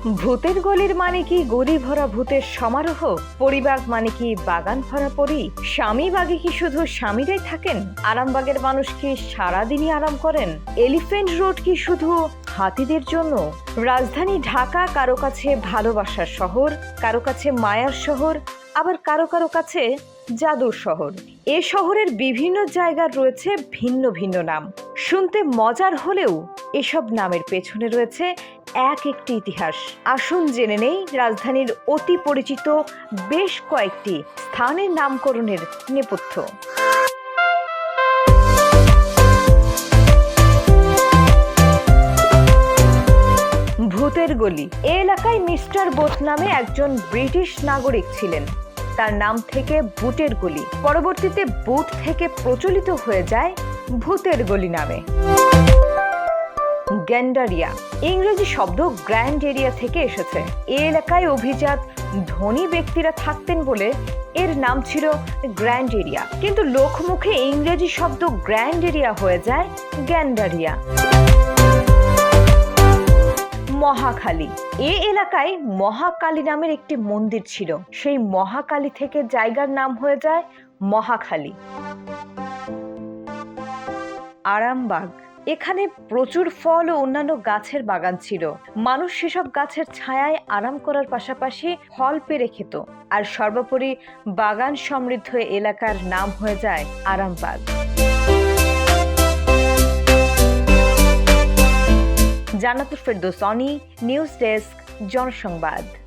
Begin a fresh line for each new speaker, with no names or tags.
ভূতের গলির মানে কি গলি ভরা ভূতের সমারোহ? পরিবাগ মানে কি বাগান ভরা পরি? স্বামী বাগে কি শুধু স্বামীরাই থাকেন? আরামবাগের মানুষ কি সারাদিনই আরাম করেন? এলিফেন্ট রোড কি শুধু হাতিদের জন্য? রাজধানী ঢাকা কারও কাছে ভালোবাসার শহর, কারও কাছে মায়ার শহর, আবার কারও কারও কাছে জাদুর শহর। এ শহরের বিভিন্ন জায়গার রয়েছে ভিন্ন ভিন্ন নাম। শুনতে মজার হলেও এসব নামের পেছনে রয়েছে এক একটি ইতিহাস। আসুন জেনে নেই রাজধানীর অতি পরিচিত বেশ কয়েকটি স্থানের নামকরণের নেপথ্য। ভূতের গলি। এ এলাকায় মিস্টার বোথ নামে একজন ব্রিটিশ নাগরিক ছিলেন। তার নাম থেকে বুটের গলি। পরবর্তীতে বুট থেকে প্রচলিত হয়ে যায় ভূতের গলি নামে। গ্যান্ডারিয়া। ইংরেজি শব্দ গ্র্যান্ড এরিয়া থেকে এসেছে। এ এলাকায় অভিজাত ধনী ব্যক্তিরা থাকতেন বলে এর নাম ছিল গ্র্যান্ড এরিয়া। কিন্তু লোকমুখে ইংরেজি শব্দ গ্র্যান্ড এরিয়া হয়ে যায় গ্যান্ডারিয়া। মহাখালী এ এলাকায় মহাকালী নামের একটি মন্দির ছিল। সেই মহাকালী থেকে জায়গার নাম হয়ে যায় মহাখালী। আরামবাগ। এখানে প্রচুর ফল ও অন্যান্য গাছের বাগান ছিল। মানুষ সেসব গাছের ছায়ায় আরাম করার পাশাপাশি ফল পেরে খেত। আর সর্বোপরি বাগান সমৃদ্ধ এলাকার নাম হয়ে যায় Arambagh. Jannatul Ferdous, Oni, news desk, Janasangbad.